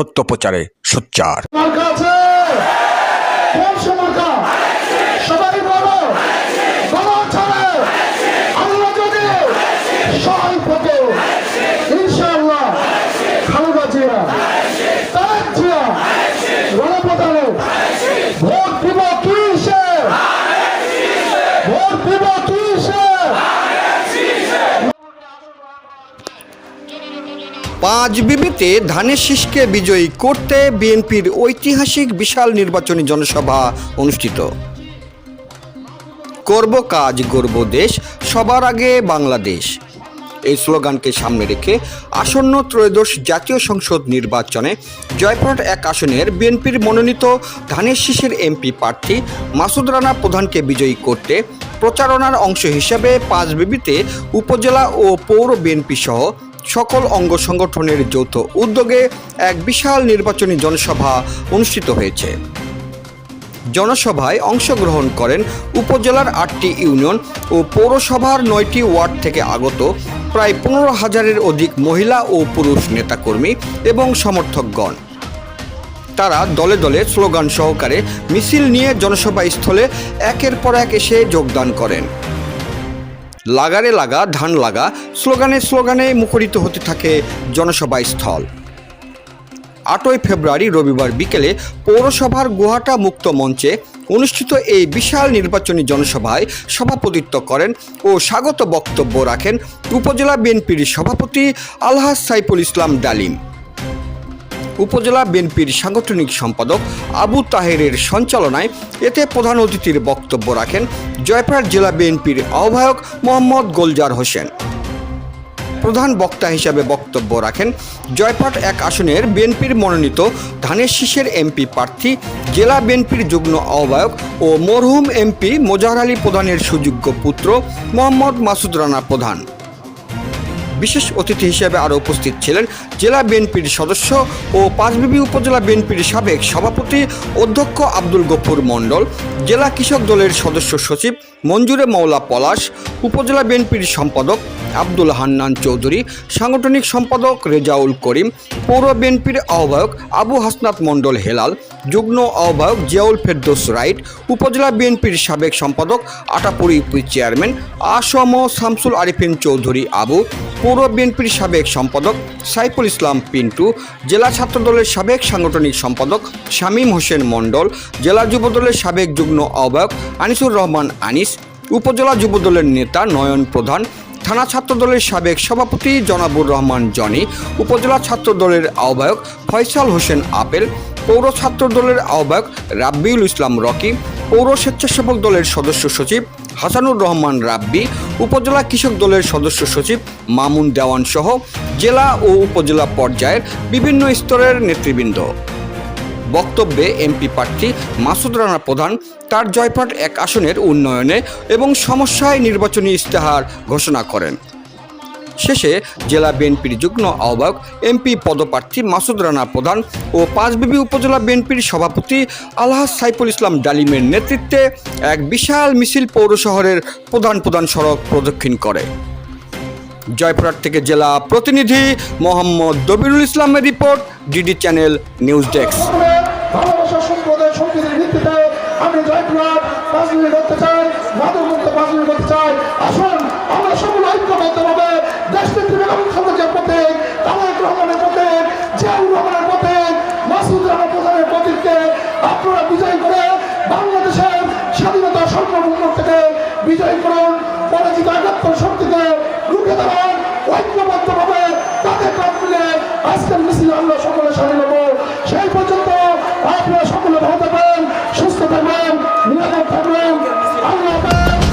সত্য প্রচারে সোচ্চার পাঁচ বিবিতে ধানের শীষকে বিজয়ী করতে বিএনপির ঐতিহাসিক বিশাল নির্বাচনী জনসভা অনুষ্ঠিত। করব কাজ গর্ব দেশ, সবার আগে বাংলাদেশ। এই স্লোগানকে সামনে রেখে আসন্ন ত্রয়োদশ জাতীয় সংসদ নির্বাচনে জয়পুরহাট এক আসনের বিএনপির মনোনীত ধানের শীষের এমপি প্রার্থী মাসুদ রানা প্রধানকে বিজয়ী করতে প্রচারণার অংশ হিসেবে পাঁচ বিবিতে উপজেলা ও পৌর বিএনপি সহ সকল অঙ্গ সংগঠনের যৌথ উদ্যোগে এক বিশাল নির্বাচনী জনসভা অনুষ্ঠিত হয়েছে। জনসভায় অংশগ্রহণ করেন উপজেলার আটটি ইউনিয়ন ও পৌরসভার নয়টি ওয়ার্ড থেকে আগত প্রায় পনেরো হাজারের অধিক মহিলা ও পুরুষ নেতাকর্মী এবং সমর্থকগণ। তারা দলে দলে স্লোগান সহকারে মিছিল নিয়ে জনসভা স্থলে একের পর এক এসে যোগদান করেন। লাগারে লাগা, ধান লাগা, স্লোগানে স্লোগানে মুখরিত হতে থাকে জনসভা স্থল। আটই ফেব্রুয়ারি রবিবার বিকেলে পৌরসভার গুহাটা মুক্ত মঞ্চে অনুষ্ঠিত এই বিশাল নির্বাচনী জনসভায় সভাপতিত্ব করেন ও স্বাগত বক্তব্য রাখেন উপজেলা বিএনপির সভাপতি আলহাজ সাইফুল ইসলাম ডালিম। উপজেলা বিএনপির সাংগঠনিক সম্পাদক আবু তাহেরের সঞ্চালনায় এতে প্রধান অতিথির বক্তব্য রাখেন জয়পুরহাট জেলা বিএনপির আহ্বায়ক মোহাম্মদ গোলজার হোসেন। প্রধান বক্তা হিসাবে বক্তব্য রাখেন জয়পাট এক আসনের বিএনপির মনোনীত ধানের শীষের এমপি প্রার্থী, জেলা বিএনপির যুগ্ম আহ্বায়ক ও মরহুম এমপি মোজাহার আলী প্রধানের সুযোগ্য পুত্র মোহাম্মদ মাসুদ রানা প্রধান। বিশেষ অতিথি হিসেবে আরও উপস্থিত ছিলেন জেলা বিএনপির সদস্য ও পাঁচবিবি উপজেলা বিএনপির সাবেক সভাপতি অধ্যক্ষ আব্দুল গফুর মণ্ডল, জেলা কৃষক দলের সদস্য সচিব মঞ্জুরে মৌলা পলাশ, উপজেলা বিএনপির সম্পাদক আব্দুল হান্নান চৌধুরী, সাংগঠনিক সম্পাদক রেজাউল করিম, পৌর বিএনপির আহ্বায়ক আবু হাসনাত মণ্ডল হেলাল, যুগ্ম আহ্বায়ক জিয়াউল ফেরদোস রাইট, উপজেলা বিএনপির সাবেক সম্পাদক আটাপুরি চেয়ারম্যান আসম শামসুল আরিফিন চৌধুরী আবু পৌর বিএনপির সাবেক সম্পাদক সাইফুল ইসলাম পিন্টু, জেলা ছাত্রদলের সাবেক সাংগঠনিক সম্পাদক শামীম হোসেন মণ্ডল, জেলা যুবদলের সাবেক যুগ্ম আহ্বায়ক আনিসুর রহমান আনিস, উপজেলা যুবদলের নেতা নয়ন প্রধান, থানা ছাত্রদলের সাবেক সভাপতি জনাবুর রহমান জনি, উপজেলা ছাত্রদলের আহ্বায়ক ফয়সাল হোসেন আপেল পৌর ছাত্র দলের আহ্বায়ক রাব্বিউল ইসলাম রকি, পৌর স্বেচ্ছাসেবক দলের সদস্য সচিব হাসানুর রহমান রাব্বি, উপজেলা কৃষক দলের সদস্য সচিব মামুন দেওয়ান সহ জেলা ও উপজেলা পর্যায়ের বিভিন্ন স্তরের নেতৃবৃন্দ। বক্তব্যে এমপি প্রার্থী মাসুদ রানা প্রধান, তার জয়পাট এক আসনের উন্নয়নে এবং সমস্যায় নির্বাচনী ইস্তেহার ঘোষণা করেন। শেষে জেলা বিএনপির যুগ্ম আহ্বায়ক এমপি পদপ্রার্থী মাসুদ রানা প্রধান ও পাঁচবিবি উপজেলা বিএনপির সভাপতি আলহাজ সাইফুল ইসলাম ডালিমের নেতৃত্বে এক বিশাল মিছিল পৌর শহরের প্রধান প্রধান সড়ক প্রদক্ষিণ করে। জয়পুরহাট থেকে জেলা প্রতিনিধি মোহাম্মদ দবিরুল ইসলামের report, DD channel news desk. ভিত্তিতে জয়পুরহাট করতে চাই মাদক মুক্ত করতে চাই। আসুন, আমরা সকল ঐক্যবদ্ধভাবে দেশনেত্রী বেগম খালেদার পথে তারেক রহমানের পথে জিয়াউর রহমানের পথে মাসুদ রানা প্রধানের প্রতীককে আপনারা বিজয় করে বাংলাদেশের সার্বভৌম থেকে বিজয় করুন। পরাজিত একাত্তর শক্তিকে রুখে দাঁড়ান। ঐক্যবদ্ধভাবে তাদের কাজ মিলে আজকের মিছিলে আমরা সকলে সামিল নেব সেই পর্যন্ত আপনারা সকলে ভালো থাকবেন, সুস্থ থাকবেন, নিরাপদ থাকবেন। আল্লাহ।